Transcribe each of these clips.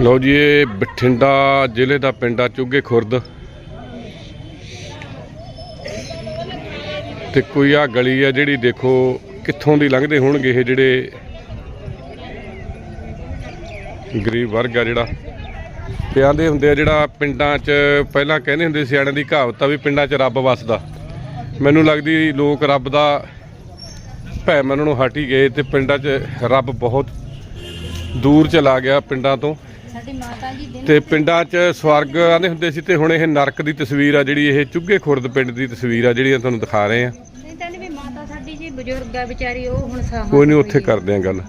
ਲਓ ਜੀ, ਇਹ ਬਠਿੰਡਾ ਜ਼ਿਲ੍ਹੇ ਦਾ ਪਿੰਡ ਆ, ਚੁੱਗੇ ਖੁਰਦ। ਤੇ ਕੋਈ ਆ ਗਲੀ ਆ ਜਿਹੜੀ ਦੇਖੋ, ਕਿੱਥੋਂ ਦੀ ਲੰਘਦੇ ਹੋਣਗੇ ਇਹ ਜਿਹੜੇ ਗਰੀਬ ਵਰਗ ਆ ਜਿਹੜਾ। ਤੇ ਆਂਦੇ ਹੁੰਦੇ ਆ ਜਿਹੜਾ ਪਿੰਡਾਂ 'ਚ ਪਹਿਲਾਂ ਕਹਿੰਦੇ ਹੁੰਦੇ ਸਿਆਣਿਆਂ ਦੀ ਕਹਾਵਤ ਆ ਵੀ ਪਿੰਡਾਂ 'ਚ ਰੱਬ ਵੱਸਦਾ। ਮੈਨੂੰ ਲੱਗਦੀ ਲੋਕ ਰੱਬ ਦਾ ਭੈ ਮੰਨਣ ਹਟ ਹੀ ਗਏ ਤੇ ਪਿੰਡਾਂ 'ਚ ਰੱਬ ਬਹੁਤ ਦੂਰ ਚਲਾ ਗਿਆ ਪਿੰਡਾਂ ਤੋਂ। ਸਾਡੀ ਮਾਤਾ ਜੀ ਦਿਨ ਤੇ ਪਿੰਡਾਂ 'ਚ ਸਵਰਗ ਆਂਦੇ ਹੁੰਦੇ ਸੀ ਤੇ ਹੁਣ ਇਹ ਨਰਕ ਦੀ ਤਸਵੀਰ ਆ ਜਿਹੜੀ ਇਹ ਚੁੱਗੇ ਖੁਰਦ ਪਿੰਡ ਦੀ ਤਸਵੀਰ ਆ ਜਿਹੜੀ ਤੁਹਾਨੂੰ ਦਿਖਾ ਰਹੇ ਆ ਨਹੀਂ ਤਾਂ ਵੀ ਮਾਤਾ ਸਾਡੀ ਜੀ ਬਜ਼ੁਰਗ ਆ ਵਿਚਾਰੀ ਉਹ ਹੁਣ ਸਾਹ ਕੋਈ ਨਹੀਂ ਉੱਥੇ ਕਰਦੇ ਆ ਗੱਲ।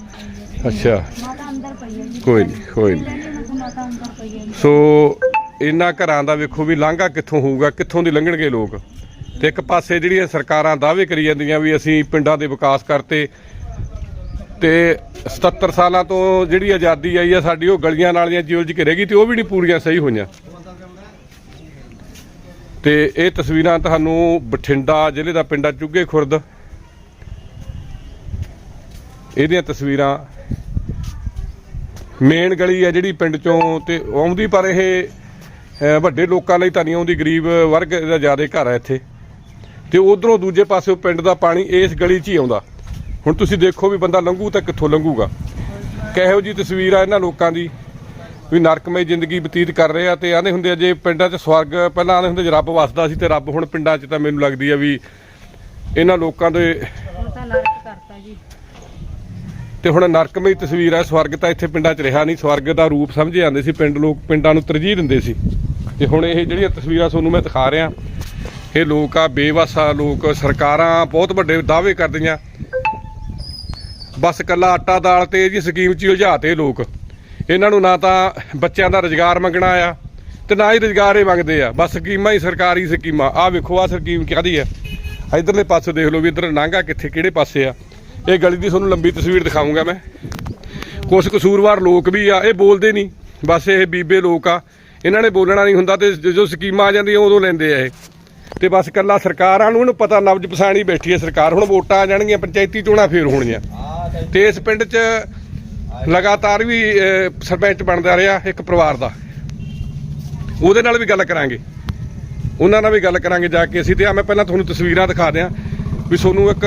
ਅੱਛਾ। ਮਾਤਾ ਅੰਦਰ ਪਈ ਹੈ ਜੀ। ਕੋਈ ਨਹੀਂ ਕੋਈ ਨਹੀਂ ਕਹਿੰਦੇ ਮੈਂ ਕਿਹਾ ਮਾਤਾ ਅੰਦਰ ਪਈ ਹੈ ਜੀ। ਸੋ ਇਹਨਾਂ ਘਰਾਂ ਦਾ ਵੇਖੋ ਵੀ ਲਾਂਘਾ ਕਿੱਥੋਂ ਹੋਊਗਾ ਕਿੱਥੋਂ ਦੀ ਲੰਘਣਗੇ ਲੋਕ। ਤੇ ਇੱਕ ਪਾਸੇ ਜਿਹੜੀਆਂ ਸਰਕਾਰਾਂ ਦਾਅਵੇ ਕਰੀ ਜਾਂਦੀਆਂ ਵੀ ਅਸੀਂ ਪਿੰਡਾਂ ਦੇ ਵਿਕਾਸ ਕਰਤੇ ਤੇ 77 ਸਾਲਾਂ ਤੋਂ ਜਿਹੜੀ ਆਜ਼ਾਦੀ ਆਈ ਆ ਸਾਡੀ, ਉਹ ਗਲੀਆਂ ਨਾਲੀਆਂ ਜਿਉਲਜ ਕੇ ਰਹਿ ਗਈ ਤੇ ਉਹ ਵੀ ਨਹੀਂ ਪੂਰੀਆਂ ਸਹੀ ਹੋਈਆਂ। ਤੇ ਇਹ ਤਸਵੀਰਾਂ ਤੁਹਾਨੂੰ ਬਠਿੰਡਾ ਜ਼ਿਲ੍ਹੇ ਦਾ ਪਿੰਡਾ ਚੁੱਗੇ ਖੁਰਦ। ਇਹਦੀਆਂ ਤਸਵੀਰਾਂ ਮੇਨ ਗਲੀ ਹੈ ਜਿਹੜੀ ਪਿੰਡ ਚੋਂ ਤੇ ਆਉਂਦੀ, ਪਰ ਇਹ ਵੱਡੇ ਲੋਕਾਂ ਲਈ ਤਾਂ ਨਹੀਂ ਆਉਂਦੀ, ਗਰੀਬ ਵਰਗ ਦਾ ਜ਼ਿਆਦਾ ਘਰ ਹੈ ਇੱਥੇ। ਤੇ ਉਧਰੋਂ ਦੂਜੇ ਪਾਸੇ ਪਿੰਡ ਦਾ ਪਾਣੀ ਇਸ ਗਲੀ 'ਚ ਹੀ ਆਉਂਦਾ। ਹੁਣ ਤੁਸੀਂ ਦੇਖੋ ਵੀ ਬੰਦਾ ਲੰਘੂ ਤਾਂ ਕਿੱਥੋਂ ਲੰਘੂਗਾ। ਕਿਹੋ ਜੀ ਤਸਵੀਰ ਆ ਇਹਨਾਂ ਲੋਕਾਂ ਦੀ ਵੀ ਨਰਕਮਈ ਜ਼ਿੰਦਗੀ ਬਤੀਤ ਕਰ ਰਹੇ ਆ ਤੇ ਆਂਦੇ ਹੁੰਦੇ ਆ ਜੇ ਪਿੰਡਾਂ 'ਚ ਸਵਰਗ ਪਹਿਲਾਂ ਆਂਦੇ ਹੁੰਦੇ ਜੇ ਰੱਬ ਵਸਦਾ ਸੀ ਤੇ ਰੱਬ ਹੁਣ ਪਿੰਡਾਂ 'ਚ ਤਾਂ ਮੈਨੂੰ ਲੱਗਦੀ ਆ ਵੀ ਇਹਨਾਂ ਲੋਕਾਂ ਦੇ ਤਾਂ ਹੁਣ ਨਰਕਮਈ ਤਸਵੀਰ ਹੈ ਸਵਰਗ ਤਾਂ ਇੱਥੇ ਪਿੰਡਾਂ 'ਚ ਰਿਹਾ ਨਹੀਂ ਸਵਰਗ ਦਾ ਰੂਪ ਸਮਝੇ ਜਾਂਦੇ ਸੀ ਪਿੰਡ ਲੋਕ ਪਿੰਡਾਂ ਨੂੰ ਤਰਜੀਹ ਦਿੰਦੇ ਸੀ। ਤੇ ਹੁਣ ਇਹ ਜਿਹੜੀਆਂ ਤਸਵੀਰਾਂ ਤੁਹਾਨੂੰ ਮੈਂ ਦਿਖਾ ਰਿਹਾ ਇਹ ਲੋਕ ਆ ਬੇਵਸਾ ਲੋਕ ਸਰਕਾਰਾਂ ਬਹੁਤ ਵੱਡੇ ਦਾਅਵੇ ਕਰਦੀਆਂ। ਬਸ ਕੱਲਾ ਆਟਾ, ਦਾਲ ਤੇ ਇਹਦੀ ਸਕੀਮ 'ਚ ਹੀ ਉਲਝਾਤੇ ਲੋਕ। ਇਹਨਾਂ ਨੂੰ ਨਾ ਤਾਂ ਬੱਚਿਆਂ ਦਾ ਰੁਜ਼ਗਾਰ ਮੰਗਣਾ ਆ ਤੇ ਨਾ ਹੀ ਰੁਜ਼ਗਾਰ ਹੀ ਮੰਗਦੇ ਆ। ਬਸ ਸਕੀਮਾਂ ਹੀ ਸਰਕਾਰੀ ਸਕੀਮਾਂ। ਆ ਵੇਖੋ ਆ ਸਕੀਮ ਕਾਹਦੀ ਆ? ਇਧਰਲੇ ਪਾਸੇ ਦੇਖ ਲਓ ਵੀ ਇਧਰ ਨਾਂਗਾ ਕਿੱਥੇ, ਕਿਹੜੇ ਪਾਸੇ ਆ? ਇਹ ਗਲੀ ਦੀ ਤੁਹਾਨੂੰ ਲੰਬੀ ਤਸਵੀਰ ਦਿਖਾਉਂਗਾ ਮੈਂ। ਕੁਝ ਕਸੂਰਵਾਰ ਲੋਕ ਵੀ ਆ, ਇਹ ਬੋਲਦੇ ਨਹੀਂ। ਬਸ ਇਹ ਬੀਬੇ ਲੋਕ ਆ। ਇਹਨਾਂ ਨੇ ਬੋਲਣਾ ਨਹੀਂ ਹੁੰਦਾ ਤੇ ਜਦੋਂ ਸਕੀਮਾਂ ਆ ਜਾਂਦੀਆਂ ਉਦੋਂ ਲੈਂਦੇ ਆ ਇਹ। ਤੇ ਬਸ ਕੱਲਾ ਸਰਕਾਰਾਂ ਨੂੰ ਇਹਨੂੰ ਪਤਾ ਨਬਜ ਪਛਾਣੀ ਬੈਠੀ ਹੈ ਸਰਕਾਰ। ਹੁਣ ਵੋਟਾਂ ਆ ਜਾਣਗੀਆਂ, ਪੰਚਾਇਤੀ ਚੋਣਾਂ ਫੇਰ ਹੋਣੀਆਂ। ਤੇ ਇਸ ਪਿੰਡ 'ਚ ਲਗਾਤਾਰ ਵੀ ਸਰਪੰਚ ਬਣਦਾ ਰਿਹਾ ਇੱਕ ਪਰਿਵਾਰ ਦਾ। ਉਹਦੇ ਨਾਲ ਵੀ ਗੱਲ ਕਰਾਂਗੇ। ਉਹਨਾਂ ਨਾਲ ਵੀ ਗੱਲ ਕਰਾਂਗੇ ਜਾ ਕੇ ਅਸੀਂ ਤੇ ਆ, ਮੈਂ ਪਹਿਲਾਂ ਤੁਹਾਨੂੰ ਤਸਵੀਰਾਂ ਦਿਖਾ ਦਿਆਂ ਵੀ ਤੁਹਾਨੂੰ ਇੱਕ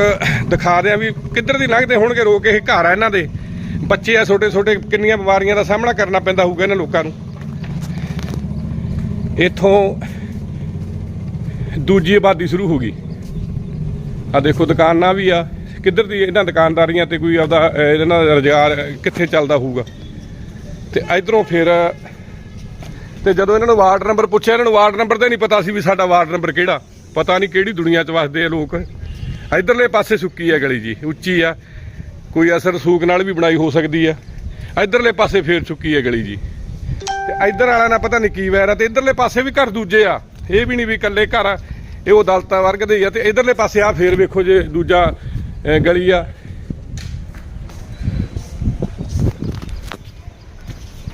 ਦਿਖਾ ਦਿਆਂ ਵੀ ਕਿੱਧਰ ਦੀ ਲੰਘਦੇ ਹੋਣਗੇ ਰੋ ਕੇ ਇਹ ਘਰ ਆ ਇਹਨਾਂ ਦੇ। ਬੱਚੇ ਆ ਛੋਟੇ ਛੋਟੇ ਕਿੰਨੀਆਂ ਬਿਮਾਰੀਆਂ ਦਾ ਸਾਹਮਣਾ ਕਰਨਾ ਪੈਂਦਾ ਹੋਊਗਾ ਇਹਨਾਂ ਲੋਕਾਂ ਨੂੰ। ਇੱਥੋਂ ਦੂਜੀ ਆਬਾਦੀ ਸ਼ੁਰੂ ਹੋ ਗਈ। ਆ ਦੇਖੋ ਦੁਕਾਨਾਂ ਵੀ ਆ ਕਿੱਧਰ ਦੀ ਇਹਨਾਂ ਦੁਕਾਨਦਾਰੀਆਂ ਤੇ ਕੋਈ ਆਪਦਾ ਇਹਨਾਂ ਦਾ ਰੁਜ਼ਗਾਰ ਕਿੱਥੇ ਚੱਲਦਾ ਹੋਊਗਾ? ਤੇ ਇਧਰੋਂ ਫਿਰ, ਤੇ ਜਦੋਂ ਇਹਨਾਂ ਨੂੰ ਵਾਰਡ ਨੰਬਰ ਪੁੱਛਿਆ, ਇਹਨਾਂ ਨੂੰ ਵਾਰਡ ਨੰਬਰ ਤੇ ਨਹੀਂ ਪਤਾ ਸੀ ਵੀ ਸਾਡਾ ਵਾਰਡ ਨੰਬਰ ਕਿਹੜਾ। ਪਤਾ ਨਹੀਂ ਕਿਹੜੀ ਦੁਨੀਆ 'ਚ ਵਸਦੇ ਆ ਲੋਕ। ਇਧਰਲੇ ਪਾਸੇ ਸੁੱਕੀ ਆ ਗਲੀ ਜੀ, ਉੱਚੀ ਆ। ਕੋਈ ਅਸਰ ਸੂਕ ਨਾਲ ਵੀ ਬਣਾਈ ਹੋ ਸਕਦੀ ਆ। ਇਧਰਲੇ ਪਾਸੇ ਫੇਰ ਸੁੱਕੀ ਆ ਗਲੀ ਜੀ। ਤੇ ਇਧਰ ਵਾਲਾ ਨਾ ਪਤਾ ਨਹੀਂ ਕੀ ਵੈਰ ਆ, ਤੇ ਇਧਰਲੇ ਪਾਸੇ ਵੀ ਘਰ ਦੂਜੇ ਆ। ਇਹ ਵੀ ਨਹੀਂ ਵੀ ਇਕੱਲੇ ਘਰ ਆ, ਇਹ ਉਹ ਦਲਤਾ ਵਰਗ ਦੇ ਆ। ਤੇ ਇਧਰਲੇ ਪਾਸੇ ਆ, ਫੇਰ ਵੇਖੋ ਜੇ ਦੂਜਾ ਗਲੀ ਆ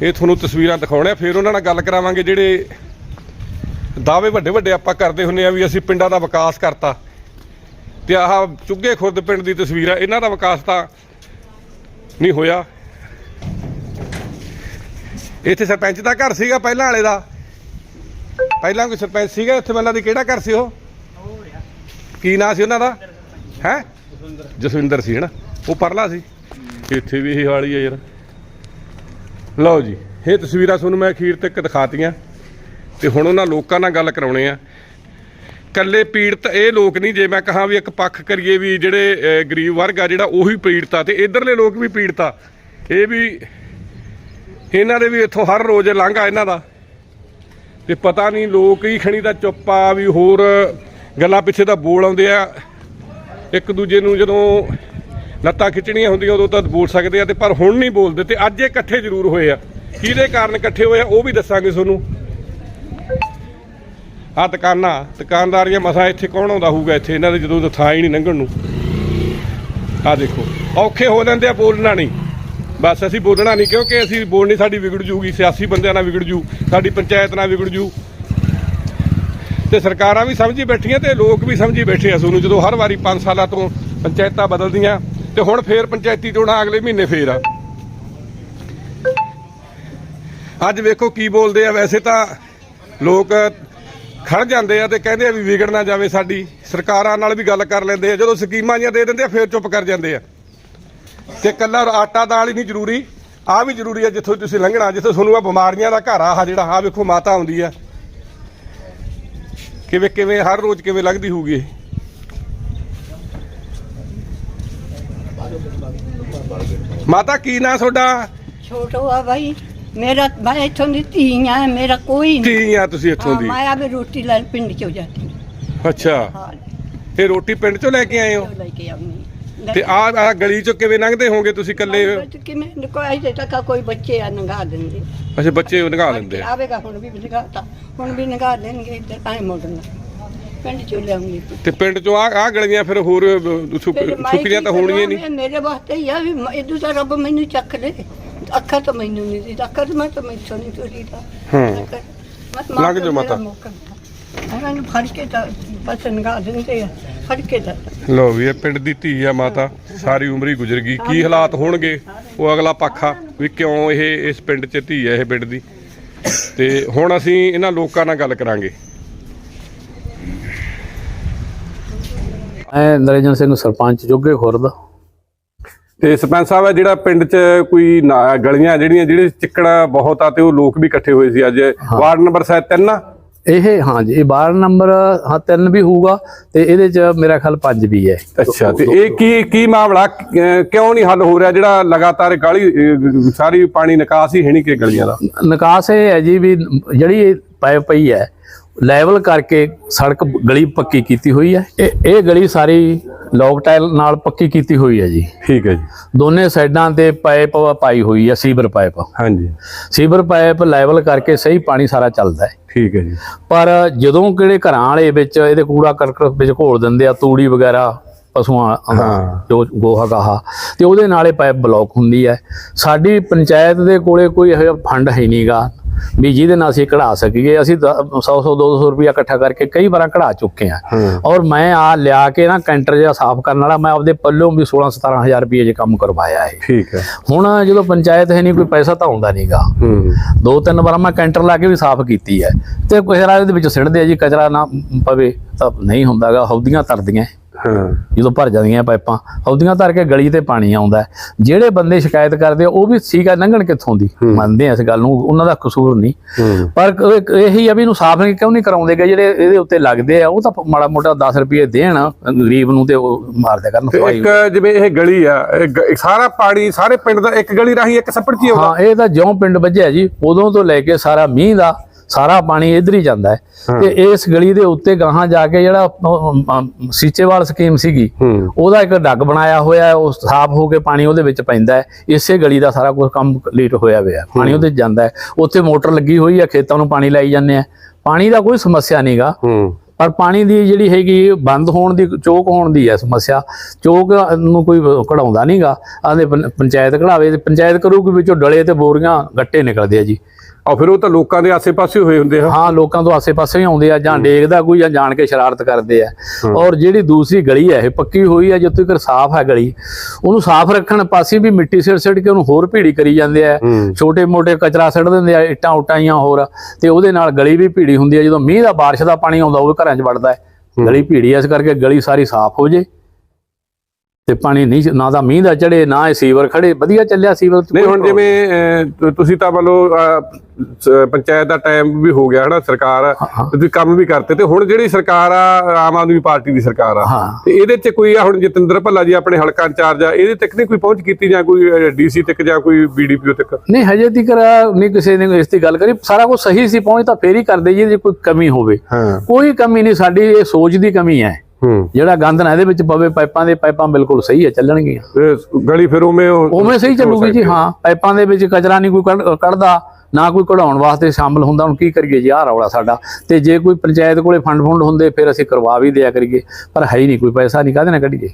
ਇਹ ਤੁਹਾਨੂੰ ਤਸਵੀਰਾਂ ਦਿਖਾਉਣੇ ਆ, ਫਿਰ ਉਹਨਾਂ ਨਾਲ ਗੱਲ ਕਰਾਵਾਂਗੇ ਜਿਹੜੇ ਦਾਅਵੇ ਵੱਡੇ ਵੱਡੇ ਆਪਾਂ ਕਰਦੇ ਹੁੰਨੇ ਆ ਵੀ ਅਸੀਂ ਪਿੰਡਾਂ ਦਾ ਵਿਕਾਸ ਕਰਤਾ। ਤੇ ਆਹ ਚੁੱਗੇ ਖੁਰਦ ਪਿੰਡ ਦੀ ਤਸਵੀਰ ਆ, ਇਹਨਾਂ ਦਾ ਵਿਕਾਸ ਤਾਂ ਨਹੀਂ ਹੋਇਆ। ਇੱਥੇ ਸਰਪੰਚ ਦਾ ਘਰ ਸੀਗਾ ਪਹਿਲਾਂ ਵਾਲੇ ਦਾ। ਪਹਿਲਾਂ ਕੋਈ ਸਰਪੰਚ ਸੀਗਾ ਇੱਥੇ ਮੈਨੂੰ ਦੀ ਕਿਹੜਾ ਘਰ ਸੀ ਉਹ? ਕੀ ਨਾਂ ਸੀ ਉਹਨਾਂ ਦਾ? ਹੈ? ਜਸਵਿੰਦਰ। ਸੀ ਹਨਾ ਉਹ ਪਰਲਾ ਸੀ। ਇੱਥੇ ਵੀ ਇਹ ਵਾਲੀ ਆ ਯਾਰ। ਲਓ ਜੀ, ਇਹ ਤਸਵੀਰਾਂ ਤੁਹਾਨੂੰ ਮੈਂ ਅਖੀਰ ਤੱਕ ਦਿਖਾਤੀਆਂ। ਤੇ ਹੁਣ ਉਹਨਾਂ ਲੋਕਾਂ ਨਾਲ ਗੱਲ ਕਰਾਉਣੇ ਆ। ਕੱਲੇ ਪੀੜਤ ਇਹ ਲੋਕ ਨਹੀਂ, ਜੇ ਮੈਂ ਕਹਾਂ ਵੀ ਇੱਕ ਪੱਖ ਕਰੀਏ ਵੀ ਜਿਹੜੇ ਗਰੀਬ ਵਰਗ ਆ, ਜਿਹੜਾ ਉਹੀ ਪੀੜਤ ਆ, ਤੇ ਇਧਰਲੇ ਲੋਕ ਵੀ ਪੀੜਤ ਆ। ਇਹ ਵੀ, ਇਹਨਾਂ ਦੇ ਵੀ ਇੱਥੋਂ ਹਰ ਰੋਜ਼ ਲੰਘਾ ਇਹਨਾਂ ਦਾ। ਤੇ ਪਤਾ ਨਹੀਂ ਲੋਕ ਹੀ ਖਣੀ ਦਾ ਚੁੱਪ ਆ, ਵੀ ਹੋਰ ਗੱਲਾਂ ਪਿੱਛੇ ਦਾ ਬੋਲ ਆਉਂਦੇ ਆ। ਇੱਕ ਦੂਜੇ ਨੂੰ ਜਦੋਂ ਲੱਤਾਂ ਖਿੱਚਣੀਆਂ ਹੁੰਦੀਆਂ ਉਦੋਂ ਤਾਂ ਬੋਲ ਸਕਦੇ ਆ ਤੇ ਪਰ ਹੁਣ ਨਹੀਂ ਬੋਲਦੇ ਤੇ ਅੱਜ ਇਹ ਇਕੱਠੇ ਜ਼ਰੂਰ ਹੋਏ ਆ। ਕਿਹਦੇ ਕਾਰਨ ਇਕੱਠੇ ਹੋਏ ਆ ਉਹ ਵੀ ਦੱਸਾਂਗੇ ਤੁਹਾਨੂੰ। ਆ ਦੁਕਾਨਾਂ, ਦੁਕਾਨਦਾਰੀਆਂ ਮਸਾ ਇੱਥੇ ਕੌਣ ਆਉਂਦਾ ਹੋਊਗਾ ਇੱਥੇ? ਇਹਨਾਂ ਦੇ ਜਦੋਂ ਥਾਂ ਹੀ ਨਹੀਂ ਲੰਘਣ ਨੂੰ। ਆ ਦੇਖੋ, ਔਖੇ ਹੋ ਲੈਂਦੇ ਆ ਬੋਲਣਾ ਨਹੀਂ। ਬਸ ਅਸੀਂ ਬੋਲਣਾ ਨਹੀਂ ਕਿਉਂਕਿ ਅਸੀਂ ਬੋਲਣੀ ਸਾਡੀ ਵਿਗੜ ਜੂਗੀ, ਸਿਆਸੀ ਬੰਦਿਆਂ ਨਾਲ ਵਿਗੜ ਜੂ, ਸਾਡੀ ਪੰਚਾਇਤ ਨਾਲ ਵਿਗੜ ਜੂ। ਤੇ ਸਰਕਾਰਾਂ ਵੀ ਸਮਝੀ ਬੈਠੀਆਂ ਤੇ ਲੋਕ ਵੀ ਸਮਝੀ ਬੈਠੇ ਆ ਤੁਹਾਨੂੰ ਜਦੋਂ ਹਰ ਵਾਰੀ 5 ਸਾਲਾਂ ਤੋਂ ਪੰਚਾਇਤਾਂ ਬਦਲਦੀਆਂ ਤੇ ਹੁਣ ਫੇਰ ਪੰਚਾਇਤੀ ਚੋਣਾਂ ਅਗਲੇ ਮਹੀਨੇ ਫੇਰ ਆ। ਅੱਜ ਵੇਖੋ ਕੀ ਬੋਲਦੇ ਆ, ਵੈਸੇ ਤਾਂ ਲੋਕ ਖੜ ਜਾਂਦੇ ਆ ਤੇ ਕਹਿੰਦੇ ਆ ਵੀ ਵਿਗੜ ਨਾ ਜਾਵੇ ਸਾਡੀ, ਸਰਕਾਰਾਂ ਨਾਲ ਵੀ ਗੱਲ ਕਰ ਲੈਂਦੇ ਆ, ਜਦੋਂ ਸਕੀਮਾਂ ਜੀਆਂ ਦੇ ਦਿੰਦੇ ਆ, ਫੇਰ ਚੁੱਪ ਕਰ ਜਾਂਦੇ ਆ। ਤੇ ਕੱਲਾ ਆਟਾ ਦਾਲ ਹੀ ਨਹੀਂ ਜ਼ਰੂਰੀ ਆ ਵੀ ਜ਼ਰੂਰੀ ਆ ਜਿੱਥੋਂ ਤੁਸੀਂ ਲੰਘਣਾ, ਜਿੱਥੋਂ ਤੁਹਾਨੂੰ ਆ ਬਿਮਾਰੀਆਂ ਦਾ ਘਰ ਆ, ਆਹ ਜਿਹੜਾ ਆ ਵੇਖੋ ਮਾਤਾ ਆਉਂਦੀ ਆ। ਕਿਵੇਂ ਕਿਵੇਂ ਹਰ ਰੋਜ਼ ਕਿਵੇਂ ਲੱਗਦੀ ਹੋਊਗੀ ਇਹ? ਮਾਤਾ ਕੀ ਨਾਂ ਤੁਹਾਡਾ? ਛੋਟੋ ਆ ਭਾਈ ਮੇਰਾ ਮੈਂ ਇੱਥੋਂ ਦੀ ਧੀ ਆ ਮੇਰਾ ਕੋਈ ਨਹੀਂ ਆ ਤੁਸੀਂ ਇੱਥੋਂ ਹਾਂ, ਦੀ? ਮੈਂ ਆਵੇ ਰੋਟੀ ਲੈਣ ਪਿੰਡ ਚੋਂ ਜਾਂਦੀ। ਅੱਛਾ। ਹਾਂ। ਇਹ ਰੋਟੀ ਪਿੰਡ ਚੋਂ ਲੈ ਕੇ ਆਏ ਹੋ? ਲੈ ਕੇ ਆਉਂਦੀ। ਤੇ ਆ ਆ ਗਲੀ ਚੋਂ ਕਿਵੇਂ ਲੰਘਦੇ ਹੋਗੇ ਤੁਸੀਂ ਇਕੱਲੇ? ਕਿਵੇਂ ਕੋਈ ਅਜੇ ਤੱਕ ਕੋਈ ਬੱਚੇ ਆ ਨੰਗਾ ਦਿੰਦੇ। ਅੱਛਾ ਬੱਚੇ ਨਗਾ ਲੈਂਦੇ ਆ। ਆਵੇਗਾ ਹੁਣ ਵੀ ਨਗਾਤਾ। ਹੁਣ ਵੀ ਨਗਾ ਦੇਣਗੇ ਇੱਧਰ ਤਾਂ ਮੁੜਨਾ। ਪਿੰਡ ਚੋਂ ਲਿਆਉਂਗੀ। ਤੇ ਪਿੰਡ ਚੋਂ ਆ ਆ ਗਲੀਆਂ ਫਿਰ ਹੋਰ ਸੁੱਕੀਆਂ ਤਾਂ ਹੋਣਗੀਆਂ ਨਹੀਂ। ਮੇਰੇ ਵਾਸਤੇ ਹੀ ਆ ਵੀ ਇਦੋਂ ਤਾਂ ਰੱਬ ਮੈਨੂੰ ਚੱਕ ਲੈ। ਅੱਖਾਂ ਤਾਂ ਮੈਨੂੰ ਨਹੀਂ ਦੀ ਅੱਖਾਂ ਤਾਂ ਮੈਂ ਤਾਂ ਮੈਥੋਂ ਨਹੀਂ ਤੁਰੀ ਦਾ ਹਾਂ। ਲੰਘ ਜਾਓ ਮਾਤਾ। ਇਹਨਾਂ ਨੂੰ ਫੜ ਕੇ ਤਾਂ ਬਸ ਨਗਾ ਦਿੰਦੇ ਆ। ਫੜ ਕੇ ਤਾਂ ਲੋ। ਵੀ ਇਹ ਪਿੰਡ ਦੀ ਧੀ ਆ ਮਾਤਾ। ਸਾਰੀ ਉਮਰ ਹੀ ਗੁਜ਼ਰ ਗਈ। ਕੀ ਹਾਲਾਤ ਹੋਣਗੇ? ਉਹ ਅਗਲਾ ਪੱਖਾ ਵੀ ਕਿਉਂ ਇਹ ਇਸ ਪਿੰਡ 'ਚ ਧੀ ਹੈ ਇਹ ਪਿੰਡ ਦੀ? ਤੇ ਹੁਣ ਅਸੀਂ ਇਹਨਾਂ ਲੋਕਾਂ ਨਾਲ ਗੱਲ ਕਰਾਂਗੇ। ਮੈਂ ਨਰੇਜਨ ਸਿੰਘ ਸਰਪੰਚ ਜੋਗੇ ਖੁਰਦ। ਤੇ ਸਰਪੰਚ ਸਾਹਿਬ ਹੈ ਜਿਹੜਾ ਪਿੰਡ 'ਚ ਕੋਈ ਨਾ- ਗਲੀਆਂ ਜਿਹੜੀਆਂ ਜਿਹੜੇ ਚਿੱਕੜਾ ਬਹੁਤ ਆ ਤੇ ਉਹ ਲੋਕ ਵੀ ਇਕੱਠੇ ਹੋਏ ਸੀ ਅੱਜ। ਵਾਰਡ ਨੰਬਰ ਸ਼ਾਇਦ 3 ਆ। ਇਹ ਹਾਂਜੀ ਇਹ 12 ਨੰਬਰ ਹਾਂ ਤਿੰਨ ਵੀ ਹੋਊਗਾ ਤੇ ਇਹਦੇ ਚ ਮੇਰਾ ਖਿਆਲ ਪੰਜ ਵੀ ਹੈ। ਅੱਛਾ ਤੇ ਇਹ ਕੀ ਕੀ ਮਾਮਲਾ ਕਿਉਂ ਨਹੀਂ ਹੱਲ ਹੋ ਰਿਹਾ ਜਿਹੜਾ ਲਗਾਤਾਰ ਗਲੀ ਸਾਰੀ ਪਾਣੀ ਨਿਕਾਸ ਹੀ ਹੈ ਨਹੀਂ ਕਿ ਗਲੀਆਂ ਦਾ? ਨਿਕਾਸ ਇਹ ਹੈ ਜੀ ਵੀ ਜਿਹੜੀ ਪਾਈਪ ਪਈ ਹੈ ਲੈਵਲ ਕਰਕੇ ਸੜਕ ਗਲੀ ਪੱਕੀ ਕੀਤੀ ਹੋਈ ਹੈ। ਇਹ ਇਹ ਗਲੀ ਸਾਰੀ ਲੌਕ ਟਾਈਲ ਨਾਲ ਪੱਕੀ ਕੀਤੀ ਹੋਈ ਹੈ ਜੀ। ਠੀਕ ਹੈ ਜੀ। ਦੋਨੇ ਸਾਈਡਾਂ ਤੇ ਪਾਈਪ ਪਾਈ ਹੋਈ ਹੈ ਸੀਵਰ ਪਾਈਪ। ਹਾਂਜੀ। ਸੀਵਰ ਪਾਈਪ ਲੈਵਲ ਕਰਕੇ ਸਹੀ ਪਾਣੀ ਸਾਰਾ ਚੱਲਦਾ ਹੈ। ਠੀਕ ਹੈ ਜੀ। ਪਰ ਜਦੋਂ ਕਿਹੜੇ ਘਰਾਂ ਵਾਲੇ ਵਿੱਚ ਇਹਦੇ ਕੂੜਾ ਕਰਕਟ ਵਿੱਚ ਘੋਲ ਦਿੰਦੇ ਆ ਤੂੜੀ ਵਗੈਰਾ ਪਸ਼ੂਆਂ ਦਾ। ਜੋ ਗੋਹਾ ਗਾਹਾ ਤੇ ਉਹਦੇ ਨਾਲੇ ਪਾਈਪ ਬਲੌਕ ਹੁੰਦੀ ਹੈ। ਸਾਡੀ ਪੰਚਾਇਤ ਦੇ ਕੋਲੇ ਕੋਈ ਇਹੋ ਜਿਹਾ ਫੰਡ ਹੈ ਨਹੀਂਗਾ ਵੀ ਜਿਹਦੇ ਨਾਲ ਅਸੀਂ ਕਢਾ ਸਕੀਏ ਅਸੀਂ 100 100 200 ਰੁਪਇਆ ਇਕੱਠਾ ਕਰਕੇ ਕਈ ਵਾਰਾਂ ਕਢਾ ਚੁੱਕੇ ਆ ਔਰ ਮੈਂ ਆ ਲਿਆ ਕੇ ਨਾ ਕੈਂਟਰ ਜਿਹਾ ਸਾਫ਼ ਕਰਨ ਵਾਲਾ ਮੈਂ ਆਪਦੇ ਪੱਲਿਓਂ ਵੀ 16 17000 ਰੁਪਏ ਜੇ ਕੰਮ ਕਰਵਾਇਆ ਹੈ ਠੀਕ ਹੈ। ਹੁਣ ਜਦੋਂ ਪੰਚਾਇਤ ਹੈ ਨਹੀਂ ਕੋਈ ਪੈਸਾ ਤਾਂ ਆਉਂਦਾ ਨਹੀਂਗਾ ਦੋ ਤਿੰਨ ਵਾਰ ਮੈਂ ਕੈਂਟਰ ਲਾ ਕੇ ਵੀ ਸਾਫ਼ ਕੀਤੀ ਹੈ। ਤੇ ਕਚਰਾ ਇਹਦੇ ਵਿੱਚ ਸਿੱਟਦੇ ਆ ਜੀ ਕਚਰਾ ਨਾ ਪਵੇ ਤਾਂ ਨਹੀਂ ਹੁੰਦਾਗਾ ਹੌਦੀਆਂ ਤਰਦੀਆਂ। ਹਾਂ। ਜਦੋਂ ਭਰ ਜਾਂਦੀਆਂ ਪਾਈਪਾਂ ਹੌਦੀਆਂ ਧਰ ਕੇ ਗਲੀ ਤੇ ਪਾਣੀ ਆਉਂਦਾ। ਜਿਹੜੇ ਬੰਦੇ ਸ਼ਿਕਾਇਤ ਕਰਦੇ ਆ ਉਹ ਵੀ ਠੀਕ ਹੈ ਲੰਘਣ ਕਿੱਥੋਂ ਦੀ? ਮੰਨਦੇ ਆ ਇਸ ਗੱਲ ਨੂੰ ਉਹਨਾਂ ਦਾ ਕਸੂਰ ਨਹੀਂ। ਪਰ ਇਹੀ ਆ ਵੀ ਇਹਨੂੰ ਸਾਫ਼ ਨਹੀਂ ਕਿਉਂ ਨਹੀਂ ਕਰਾਉਂਦੇਗੇ ਜਿਹੜੇ ਇਹਦੇ ਉੱਤੇ ਲੱਗਦੇ ਆ ਉਹ ਤਾਂ ਮਾੜਾ ਮੋਟਾ 10 ਰੁਪਏ ਦੇਣ ਗਰੀਬ ਨੂੰ ਤੇ ਉਹ ਮਾਰਦੇ ਕਰਨ ਇੱਕ ਜਿਵੇਂ ਇਹ ਗਲੀ ਆ ਸਾਰਾ ਪਾਣੀ ਸਾਰੇ ਪਿੰਡ ਦਾ ਇੱਕ ਗਲੀ ਰਾਹੀਂ ਇੱਕ ਸੱਪੜ ਚ ਆਉਂਦਾ। ਹਾਂ ਇਹ ਤਾਂ ਜਿਉਂ ਪਿੰਡ ਵੱਜਿਆ ਜੀ ਉਦੋਂ ਤੋਂ ਲੈ ਕੇ ਸਾਰਾ ਮੀਂਹ ਦਾ ਸਾਰਾ ਪਾਣੀ ਇਧਰ ਹੀ ਜਾਂਦਾ ਹੈ। ਤੇ ਇਸ ਗਲੀ ਦੇ ਉੱਤੇ ਗਾਹਾਂ ਜਾ ਕੇ ਜਿਹੜਾ ਸੀਚੇਵਾਲ ਸਕੀਮ ਸੀਗੀ ਉਹਦਾ ਇੱਕ ਡੱਗ ਬਣਾਇਆ ਹੋਇਆ ਹੈ ਉਹ ਸਾਫ਼ ਹੋ ਕੇ ਪਾਣੀ ਉਹਦੇ ਵਿੱਚ ਪੈਂਦਾ ਹੈ। ਇਸੇ ਗਲੀ ਦਾ ਸਾਰਾ ਕੁਝ ਕੰਮ ਕੰਪਲੀਟ ਹੋਇਆ ਹੋਇਆ ਪਾਣੀ ਉਹਦੇ ਜਾਂਦਾ ਹੈ। ਉੱਥੇ ਮੋਟਰ ਲੱਗੀ ਹੋਈ ਹੈ ਖੇਤਾਂ ਨੂੰ ਪਾਣੀ ਲਾਈ ਜਾਂਦੇ ਆ ਪਾਣੀ ਦਾ ਕੋਈ ਸਮੱਸਿਆ ਨਹੀਂਗਾ ਪਰ ਪਾਣੀ ਦੀ ਜਿਹੜੀ ਹੈਗੀ ਬੰਦ ਹੋਣ ਦੀ ਚੋਕ ਹੋਣ ਦੀ ਹੈ ਸਮੱਸਿਆ। ਚੋਕ ਨੂੰ ਕੋਈ ਕਢਾਉਂਦਾ ਨਹੀਂਗਾ ਆਂਦੇ ਪੰਚਾਇਤ ਕਢਾਵੇ ਪੰਚਾਇਤ ਕਰੂਗੀ ਵਿੱਚੋਂ ਡਲੇ ਤੇ ਬੋਰੀਆਂ ਗੱਟੇ ਨਿਕਲਦੇ ਆ ਜੀ। ਆ ਫਿਰ ਉਹ ਤਾਂ ਲੋਕਾਂ ਦੇ ਆਸੇ-ਪਾਸੇ ਹੋਏ ਹੁੰਦੇ ਆ। ਹਾਂ ਲੋਕਾਂ ਤੋਂ ਆਸੇ-ਪਾਸੇ ਹੀ ਆਉਂਦੇ ਆ ਜਾਂ ਡੇਗਦਾ ਕੋਈ ਜਾਂ ਜਾਣ ਕੇ ਸ਼ਰਾਰਤ ਕਰਦੇ ਆ। ਔਰ ਜਿਹੜੀ ਦੂਸਰੀ ਗਲੀ ਹੈ ਇਹ ਪੱਕੀ ਹੋਈ ਹੈ ਜਿੱਥੇ ਤੱਕ ਸਾਫ਼ ਹੈ ਗਲੀ ਉਹਨੂੰ ਸਾਫ਼ ਰੱਖਣ ਪਾਸੇ ਵੀ ਮਿੱਟੀ ਸਿਰ ਸਿਰ ਕੇ ਉਹਨੂੰ ਹੋਰ ਭੀੜੀ ਕਰੀ ਜਾਂਦੇ ਆ। ਛੋਟੇ-ਮੋਟੇ ਕਚਰਾ ਸਿੱਟ ਦਿੰਦੇ ਆ ਇੱਟਾਂ ਉਟਾਈਆਂ ਹੋਰ ਤੇ ਉਹਦੇ ਨਾਲ ਗਲੀ ਵੀ ਭੀੜੀ ਹੁੰਦੀ ਹੈ ਜਦੋਂ ਮੀਂਹ ਦਾ ਬਾਰਿਸ਼ ਦਾ ਪਾਣੀ ਆਉਂਦਾ ਉਹ ਘਰਾਂ 'ਚ ਵੜਦਾ ਹੈ। ਗਲੀ ਭੀੜੀ ਐ ਇਸ ਕਰਕੇ ਗਲੀ ਸਾਰੀ ਸਾਫ਼ ਹੋ ਜੇ। ਤੇ ਪਾਣੀ ਨਹੀਂ ਨਾ ਤਾਂ ਮੀਂਹ ਦਾ ਚੜੇ ਨਾ ਇਹ ਸੀਵਰ ਖੜੇ ਵਧੀਆ ਚੱਲਿਆ ਸੀਵਰ ਨਹੀਂ ਹੁਣ ਜਿਵੇਂ ਤੁਸੀਂ ਤਾਂ ਵੱਲੋਂ ਪੰਚਾਇਤ ਦਾ ਟਾਈਮ ਵੀ ਹੋ ਗਿਆ ਹਨਾ ਸਰਕਾਰ। ਤੁਸੀਂ ਕੰਮ ਵੀ ਕਰਤੇ ਤੇ ਹੁਣ ਜਿਹੜੀ ਸਰਕਾਰ ਆ ਆਮ ਆਦਮੀ ਪਾਰਟੀ ਦੀ ਸਰਕਾਰ ਆ ਤੇ ਇਹਦੇ 'ਚ ਕੋਈ ਆ ਹੁਣ ਜਤਿੰਦਰ ਭੱਲਾ ਜੀ ਆਪਣੇ ਹਲਕਾ ਇੰਚਾਰਜ ਆ ਇਹਦੇ ਤੱਕ ਨਹੀਂ ਕੋਈ ਪਹੁੰਚ ਕੀਤੀ ਜਾਂ ਕੋਈ ਡੀਸੀ ਤੱਕ ਜਾਂ ਕੋਈ ਬੀਡੀਪੀਓ ਤੱਕ? ਨਹੀਂ ਹਜੇ ਤੱਕ ਨਹੀਂ ਕਿਸੇ ਨੇ ਇਸ ਦੀ ਗੱਲ ਕਰੀ। ਸਾਰਾ ਕੁਝ ਸਹੀ ਸੀ ਪਹੁੰਚ ਤਾਂ ਫੇਰ ਹੀ ਕਰਦੇ ਜੀ ਜੇ ਕੋਈ ਕਮੀ ਹੋਵੇ। ਕੋਈ ਕਮੀ ਨਹੀਂ ਸਾਡੀ ਇਹ ਸੋਚ ਦੀ ਕਮੀ ਹੂੰ। ਜਿਹੜਾ ਗੰਦ ਨਾ ਇਹਦੇ ਵਿੱਚ ਪਵੇ ਪਾਈਪਾਂ ਦੇ ਪਾਈਪਾਂ ਬਿਲਕੁਲ ਸਹੀ ਹੈ ਚੱਲਣਗੀਆਂ। ਤੇ ਗਲੀ ਫਿਰ ਉਵੇਂ ਉਵੇਂ ਸਹੀ ਚੱਲੂਗੀ ਜੀ ਹਾਂ। ਪਾਈਪਾਂ ਦੇ ਵਿੱਚ ਕਚਰਾ ਨਹੀਂ ਕੋਈ ਕੱਢ- ਕੱਢਦਾ ਨਾ ਕੋਈ ਕਢਾਉਣ ਵਾਸਤੇ ਸ਼ਾਮਲ ਹੁੰਦਾ। ਹੁਣ ਕੀ ਕਰੀਏ ਜੀ ਆਹ ਰੌਲਾ ਸਾਡਾ। ਤੇ ਜੇ ਕੋਈ ਪੰਚਾਇਤ ਕੋਲੇ ਫੰਡ ਫੰਡ ਹੁੰਦੇ ਫਿਰ ਅਸੀਂ ਕਰਵਾ ਵੀ ਦਿਆ ਕਰੀਏ। ਪਰ ਹੈ ਹੀ ਨਹੀਂ ਕੋਈ ਪੈਸਾ ਨਹੀਂ ਕਾਹਦੇ ਨਾਲ ਕੱਢੀਏ?